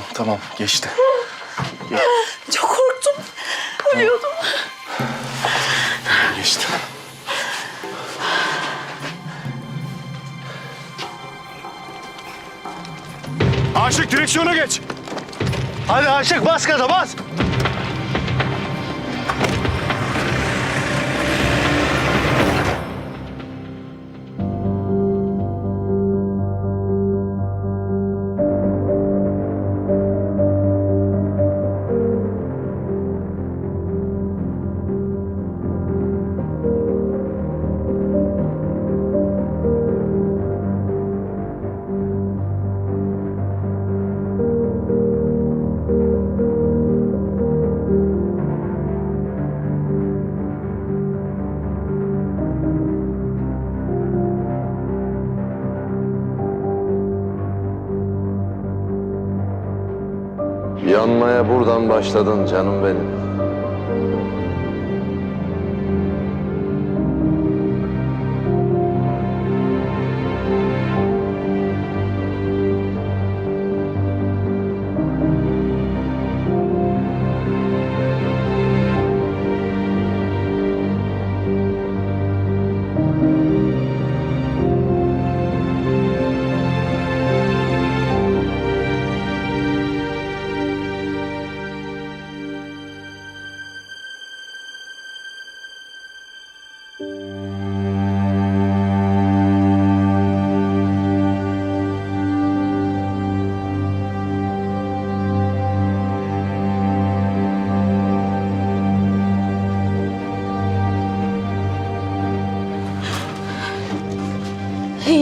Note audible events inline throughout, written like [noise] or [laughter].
Tamam geçti tamam geçti. Çok korktum. Ölüyordum. Geçti. Aşık direksiyona geç. Hadi Aşık bas gaza bas. Yanmaya buradan başladın canım benim. İyi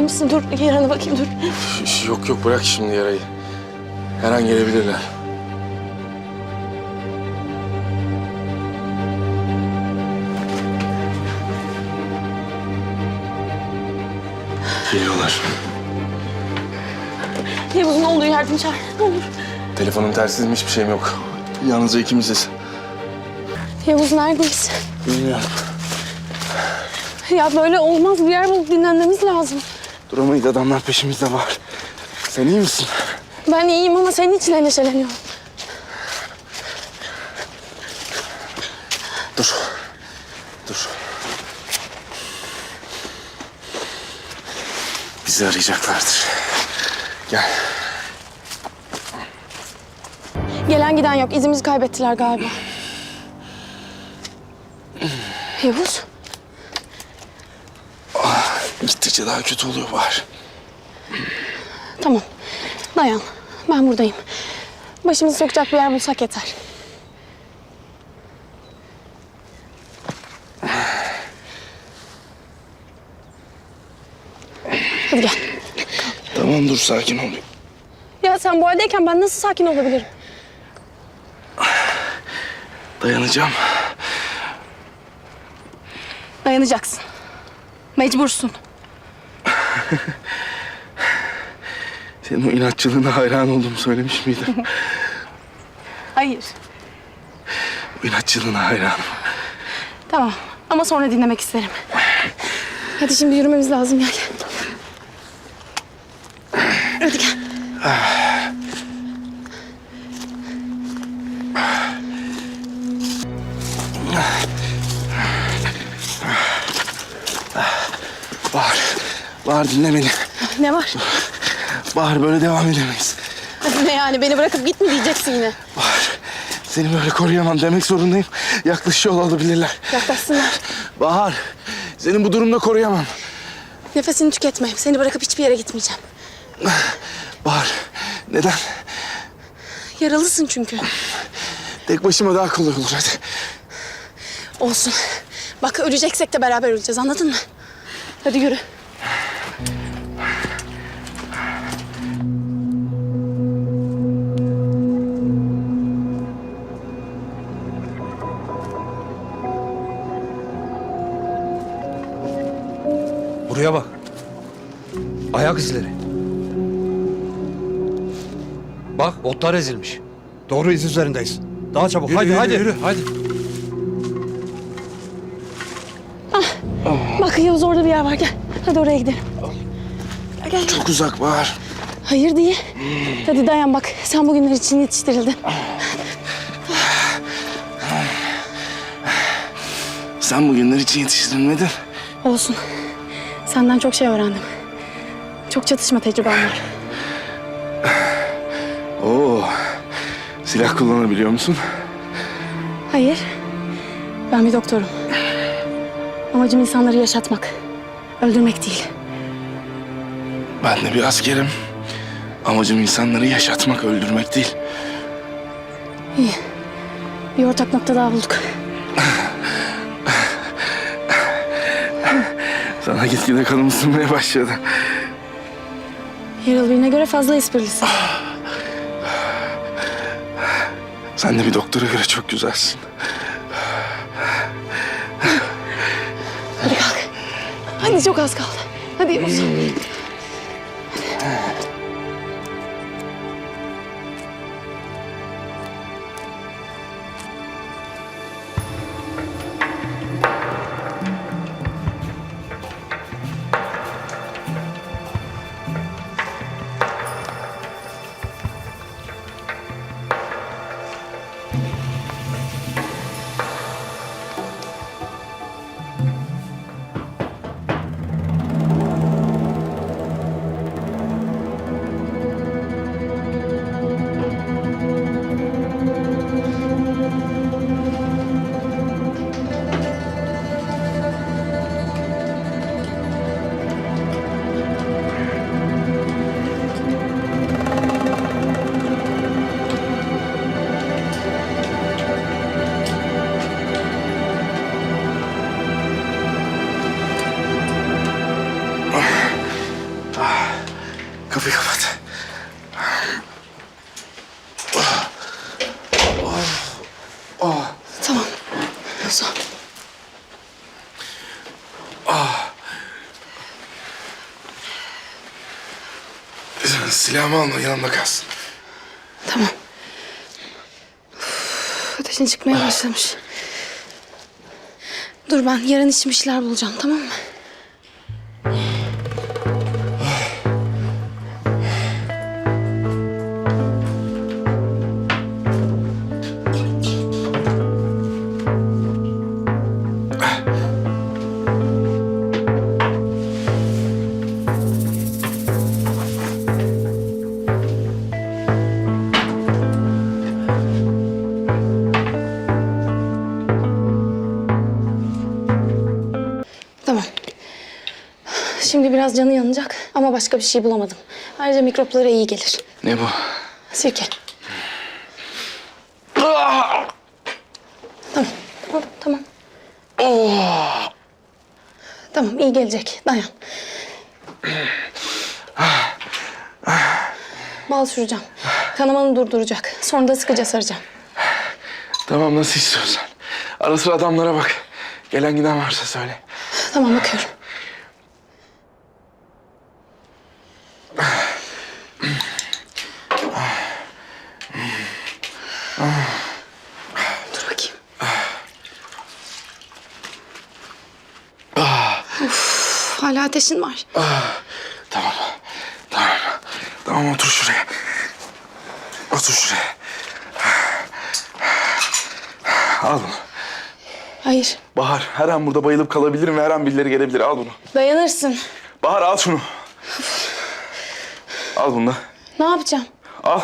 misin? Dur yarana bakayım dur. Yok yok bırak şimdi yarayı. Her an gelebilirler. Geliyorlar. Yavuz'un olduğu yerden çağır. Ne olur. Telefonum telsizim hiçbir şeyim yok. Yalnızca ikimiziz. Yavuz neredeyiz? Bilmiyorum. Ya böyle olmaz. Bir yer bulup dinlenmemiz lazım. Duramayız adamlar peşimizde var. Sen iyi misin? Ben iyiyim ama senin için endişeleniyorum. Bizi arayacaklardır. Gel. Gelen giden yok. İzimizi kaybettiler galiba. Yavuz. Gittikçe daha kötü oluyor Bahar. Tamam. Dayan. Ben buradayım. Başımızı sokacak bir yer bulsak yeter. Hadi gel. Tamam dur sakin ol. Ya sen bu haldeyken ben nasıl sakin olabilirim? Dayanacağım. Dayanacaksın. Mecbursun. [laughs] Senin o inatçılığına hayran olduğumu söylemiş miydim? [laughs] Hayır. o inatçılığına hayranım. Tamam. Ama sonra dinlemek isterim. Hadi şimdi yürümemiz lazım gel. Dinle beni. Ne var? Bahar böyle devam edemeyiz. Ne yani beni bırakıp gitme diyeceksin yine. Bahar. Seni böyle koruyamam demek zorundayım. Yaklaşıyor olabilirler. Yaklaşsınlar. Bahar. Seni bu durumda koruyamam. Nefesini tüketme. Seni bırakıp hiçbir yere gitmeyeceğim. Bahar. Neden? Yaralısın çünkü. Tek başıma daha kolay olur hadi. Olsun. Bak öleceksek de beraber öleceğiz anladın mı? Hadi yürü. Bak otlar ezilmiş. Doğru iz üzerindeyiz. Daha çabuk. hadi hadi. Yürü, hadi. Bak Yavuz orada bir yer var gel. Hadi oraya gidelim. Gel gel. Çok uzak Bahar. Hayır değil. Hadi dayan bak. Sen bugünler için yetiştirildin. Sen bugünler için yetiştirilmedin. Olsun. Senden çok şey öğrendim. Çok çatışma tecrübem var. Oo. Silah kullanabiliyor musun? Hayır. Ben bir doktorum. Amacım insanları yaşatmak. Öldürmek değil. Ben de bir askerim. Amacım insanları yaşatmak, öldürmek değil. İyi. Bir ortak nokta daha bulduk. Sana gitgide kanım ısınmaya başladı. Yaralı birine göre fazla esprilisin. Sen de bir doktora göre çok güzelsin. Hadi kalk. Hadi çok az kaldı. Hadi Yavuz. Kapıyı kapat. Tamam. Yavuz. Silahımı alma, yanımda kalsın. Tamam. Uf, ateşin çıkmaya başlamış. Dur ben yarın için bir şeyler bulacağım tamam mı? Biraz canı yanacak ama başka bir şey bulamadım. Ayrıca mikroplara iyi gelir. Ne bu? Sirke. Tamam, tamam, tamam. Tamam, iyi gelecek. Dayan. Bal süreceğim. Kanamanı durduracak. Sonra da sıkıca saracağım. Tamam nasıl istiyorsan. Ara sıra adamlara bak. Gelen giden varsa söyle. Tamam, bakıyorum. Ateşin var. Tamam. Tamam. Tamam otur şuraya. Otur şuraya. Al bunu. Hayır, Bahar her an burada bayılıp kalabilirim ve her an birileri gelebilir. Al bunu. dayanırsın. Bahar al şunu. Al bunu da. Ne yapacağım? Al.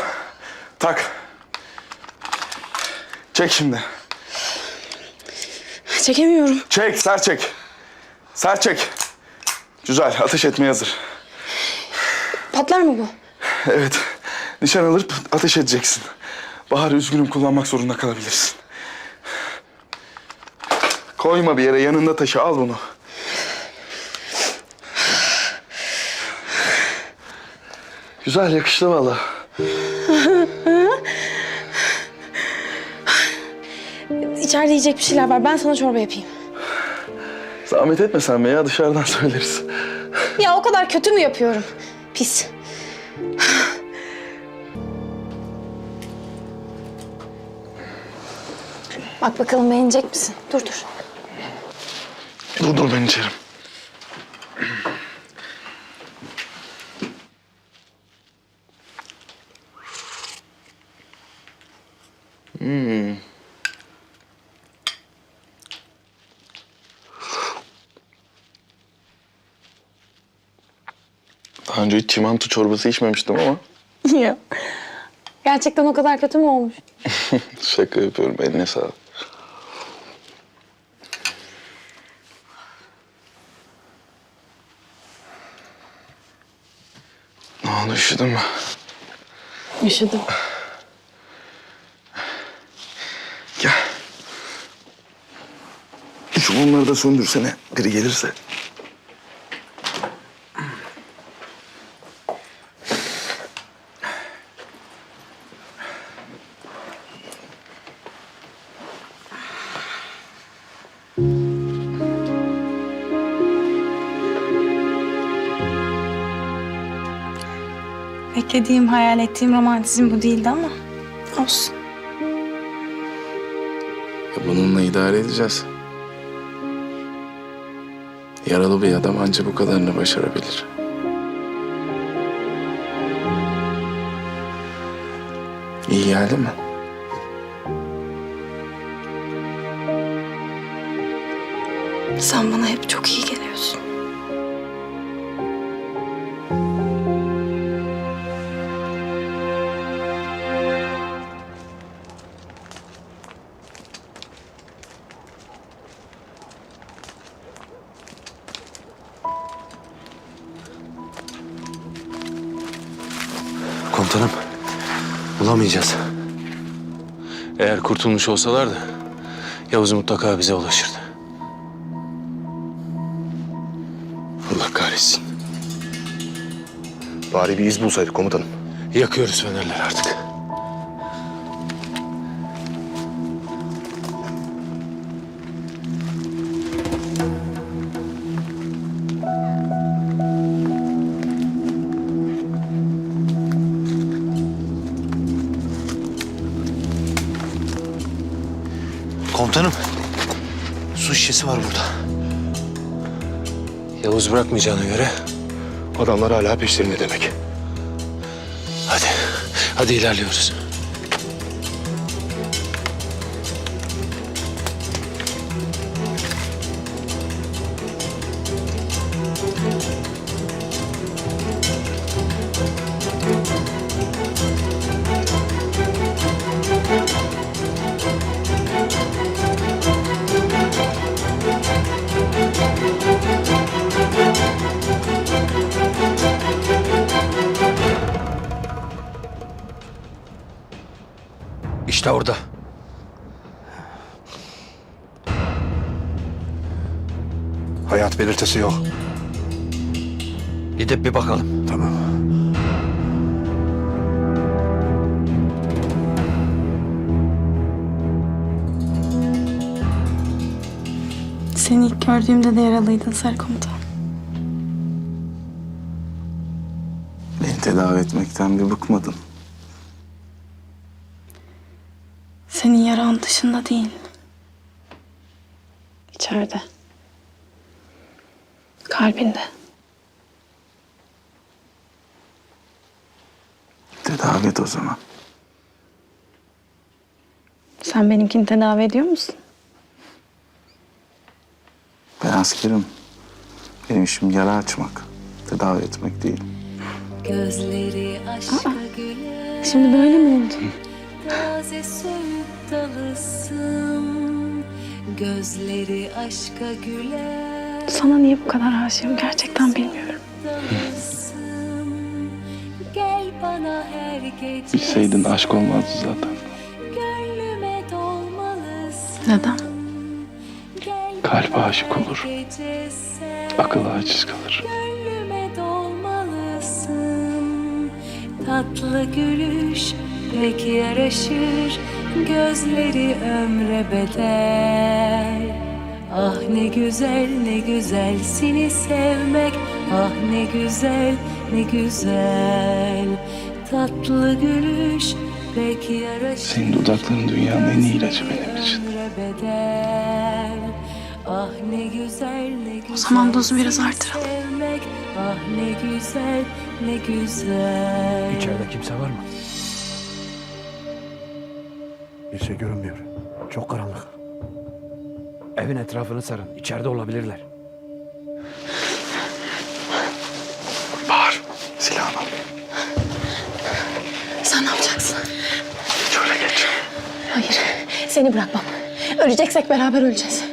Tak. Çek şimdi. Çekemiyorum. Çek, sert çek. Sert çek. Güzel, ateş etmeye hazır. Patlar mı bu? Evet, nişan alıp ateş edeceksin. Bahar üzgünüm kullanmak zorunda kalabilirsin. Koyma bir yere, yanında taşı. Al bunu. Güzel, yakıştı valla. İçeride yiyecek bir şeyler var. Ben sana çorba yapayım. Zahmet etme sen be ya, dışarıdan söyleriz. Ya o kadar kötü mü yapıyorum? Pis. Bak bakalım beğenecek misin? Dur dur. Dur dur ben içerim. Önce hiç çimento çorbası içmemiştim ama [laughs] Ya. Gerçekten o kadar kötü mü olmuş? [laughs] şaka yapıyorum. Eline sağlık. Ne oldu üşüdün mü? Üşüdüm. Gel. Şu mumları da söndürsene. Biri gelirse. Beklediğim, hayal ettiğim romantizm bu değildi ama olsun. Ya bununla idare edeceğiz. Yaralı bir adam anca bu kadarını başarabilir. İyi geldi mi? Sen bana hep çok iyi geliyorsun. Bulamayacağız. Eğer kurtulmuş olsalardı Yavuz mutlaka bize ulaşırdı. Allah kahretsin. Bari bir iz bulsaydık komutanım. Yakıyoruz fenerleri artık. Komutanım, su şişesi var burada. Yavuz bırakmayacağına göre Adamlar hala peşlerinde demek. hadi, hadi ilerliyoruz. İşte orada. Hayat belirtisi yok. Gidip bir bakalım. Tamam. Seni ilk gördüğümde de yaralıydın Sarı Komutan. Beni tedavi etmekten bir bıkmadın. Senin yaran dışında değil. İçeride. Kalbinde. Tedavi et o zaman. Sen benimkini tedavi ediyor musun? Ben askerim. Benim işim yara açmak. Tedavi etmek değil. Gözleri aşka güler Şimdi böyle mi oldu? Taze söğüt dalısın Gözleri aşka güler Sana niye bu kadar aşığım gerçekten bilmiyorum. Gel bana her gece Bilseydin aşk olmazdı zaten. Gönlüme dolmalısın Neden? Gel Kalp bana aşık her olur. gece sen Akıl aciz kalır. Gönlüme dolmalısın Tatlı gülüş pek yaraşır Gözleri ömre bedel Ah ne güzel ne güzel seni sevmek Ah ne güzel ne güzel Tatlı gülüş pek yaraşır Senin dudakların dünyanın en iyi ilacı benim için. Bedel Ah ne güzel ne güzel O zaman dozu biraz artıralım. sevmek. Ah ne güzel ne güzel İçeride kimse var mı? Bir şey görünmüyor. Çok karanlık. Evin etrafını sarın. İçeride olabilirler. Bahar, silahını al. Sen ne yapacaksın? Şöyle geç. Hayır, seni bırakmam. Öleceksek beraber öleceğiz.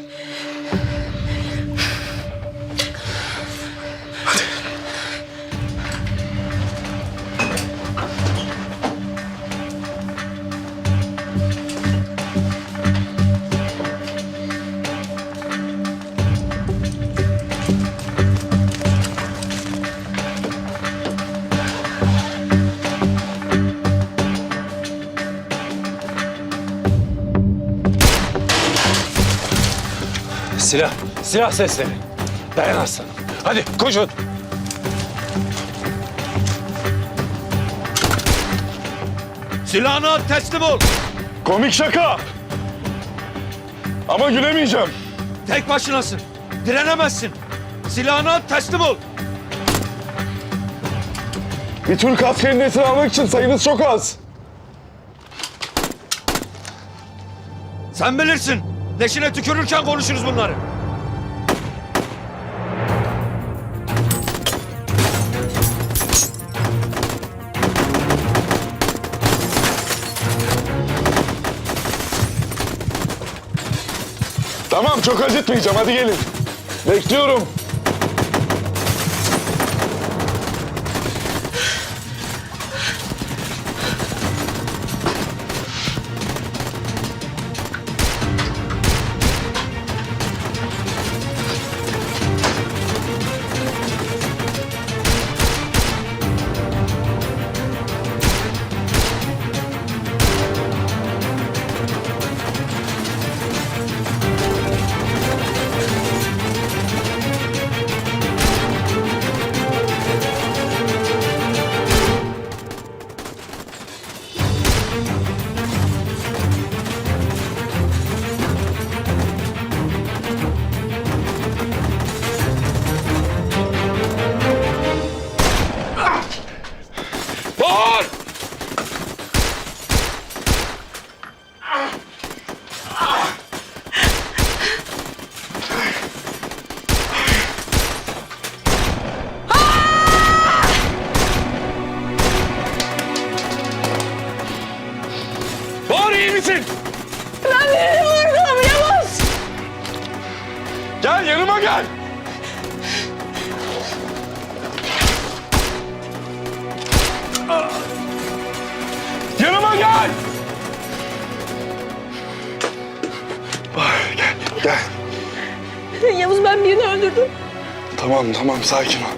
Silah. Silah sesleri. Dayan aslanım. Hadi koşun. Silahını at teslim ol. Komik şaka. Ama gülemeyeceğim. Tek başınasın. Direnemezsin. Silahını at teslim ol. Bir Türk askerini esir almak için sayınız çok az. Sen bilirsin. Leşine tükürürken konuşuruz bunları. Tamam çok acıtmayacağım hadi gelin. Bekliyorum. Tamam, tamam, sakin ol.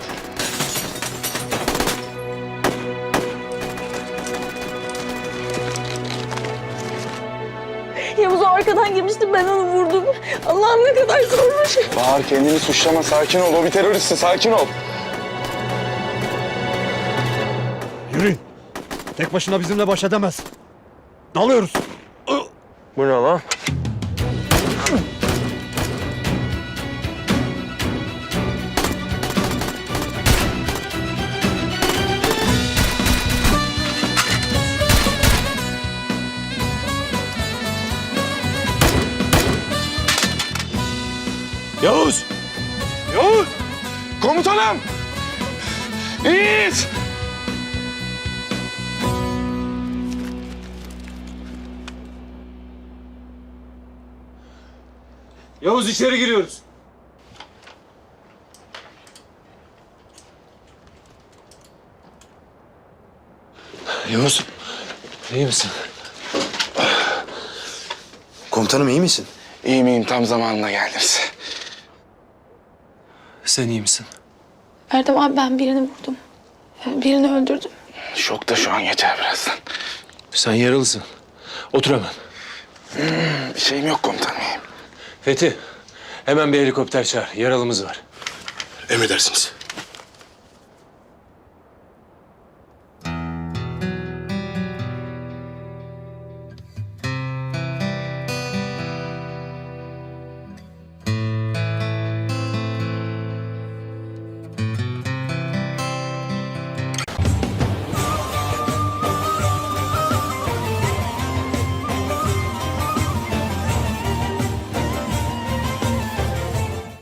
Yavuz o arkadan girmişti ben onu vurdum. Allah'ım ne kadar zormuş. Bahar kendini suçlama, sakin ol. O bir teröristsin, sakin ol. Yürüyün. Tek başına bizimle baş edemez. Dalıyoruz. Bu ne lan? Yavuz. Yavuz! Komutanım! İyiyiz! Yavuz içeri giriyoruz. Yavuz. iyi misin? Komutanım iyi misin? İyi miyim? Tam zamanında geldiniz. Sen iyi misin? Erdem abi ben birini vurdum. Birini öldürdüm. Şokta şu an geçer birazdan. Sen yaralısın. Otur hemen. Bir şeyim yok komutanım. Fethi, hemen bir helikopter çağır. Yaralımız var. Emredersiniz.